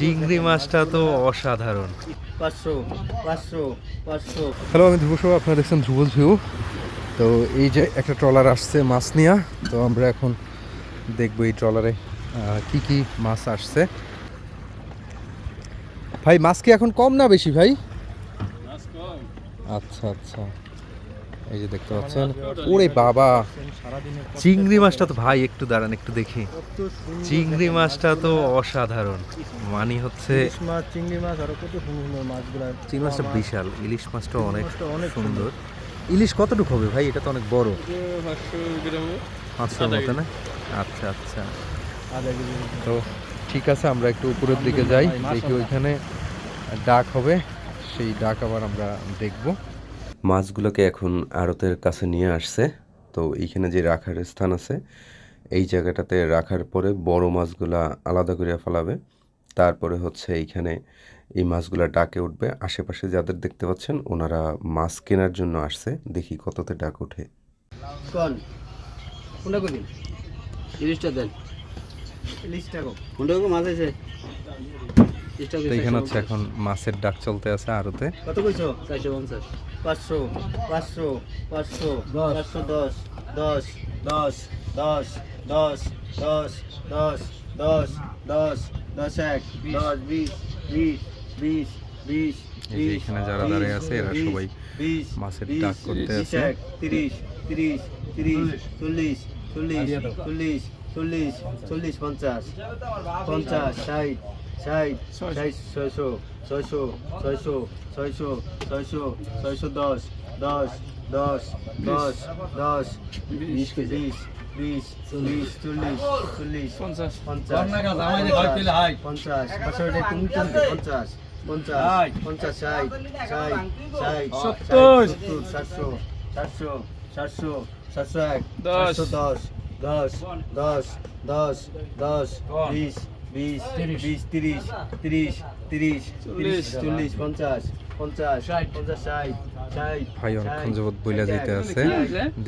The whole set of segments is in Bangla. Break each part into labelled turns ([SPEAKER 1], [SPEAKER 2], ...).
[SPEAKER 1] চিংড়ি মাছটা তো অসাধারণ।
[SPEAKER 2] পাঁচশো পাঁচশো পাঁচশো।
[SPEAKER 1] হ্যালো আমি ধ্রুব সহ আপনারা দেখছেন ধ্রুবজ ভিউ তো এই যে একটা ট্রলার আসছে মাছ নিয়ে তো আমরা এখন দেখব এই ট্রলারে কি কি মাছ আসছে। ভাই মাছ কি এখন কম না বেশি ভাই? আচ্ছা আচ্ছা। এই যে দেখতে পাচ্ছেন? ওরে বাবা। চিংড়ি মাছটা তো ভাই একটু দাঁড়ান একটু দেখি। চিংড়ি মাছটা তো অসাধারণ। মানে হচ্ছে
[SPEAKER 2] চিংড়ি মাছ আরও কত সুন্দর সুন্দর মাছগুলো।
[SPEAKER 1] চিংড়ি মাছটা বিশাল। ইলিশ মাছটা অনেক
[SPEAKER 2] অনেক
[SPEAKER 1] সুন্দর। ইলিশ কতটুকু হবে ভাই? এটা তো অনেক বড়। পাঁচশোর মতো না? আচ্ছা আচ্ছা। তো ঠিক আছে আমরা একটু উপরের দিকে যাই। দেখি ওইখানে ডাক হবে। সেই ডাক আবার আমরা দেখব।
[SPEAKER 3] মাছগুলোকে এখন আড়তের কাছে নিয়ে আসছে। তো এইখানে যে রাখার স্থান আছে এই জায়গাটাতে রাখার পরে বড় মাছগুলা আলাদা করে ফেলাবে। তারপরে হচ্ছে এইখানে এই মাছগুলা ডাকে উঠবে। আশেপাশে যাদের দেখতে পাচ্ছেন ওনারা মাছ কেনার জন্য আসছে। দেখি কততে ডাক ওঠে।
[SPEAKER 2] দেন। মাছ আছে?
[SPEAKER 1] তো এখানে হচ্ছে এখন মাছের ডাক চলতে আছে আরতে।
[SPEAKER 2] কত কইছো? 450 500 500 500 510 10 10 10 10 10 10 10 10 10 এক 10 20 20 20 20
[SPEAKER 1] এই যে এখানে যারা দাঁড়িয়ে আছে এরা সবাই মাছের ডাক করতে আছে।
[SPEAKER 2] 30 30 30 40 40 40 40 40 50 50 60 ষাট ষাট ছয়শো ছয়শো ছয়শো ছয়শো ছয়শো ছয়শো দশ দশ দশ দশ দশ বিশ বিশ বিশ বিশ চল্লিশ চল্লিশ পঞ্চাশ। পঞ্চাশ পঞ্চাশ এটা তুমি পঞ্চাশ পঞ্চাশ পঞ্চাশ ষাট ষাট ষাট সত্তর। সত্তর সাতশো সাতশো সাতশো সাতশো এক সাতশো দশ দশ দশ দশ দশ বিশ বিশ বিশ তিরিশ তিরিশ তিরিশ তিরিশ চল্লিশ পঞ্চাশ পঞ্চাশ পঞ্চাশ ষাট
[SPEAKER 1] ভাই অনেকক্ষণ যাবৎ বইলা যেতে আছে।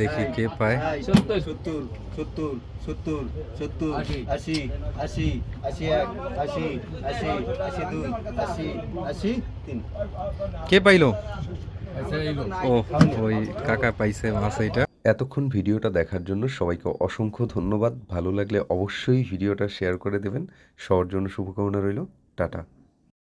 [SPEAKER 1] দেখি কে পায়।
[SPEAKER 2] সত্তর সত্তর সত্তর সত্তর সত্তর আশি। আশি আশি এক আশি আশি আশি দুই আশি আশি তিন।
[SPEAKER 1] কে পাইলো? ও ওই কাকা পাইছে মাছ এইটা।
[SPEAKER 3] এতক্ষণ ভিডিওটা দেখার জন্য সবাইকে অসংখ্য ধন্যবাদ। ভালো লাগলে অবশ্যই ভিডিওটা শেয়ার করে দেবেন। সবার জন্য শুভকামনা রইল। টাটা।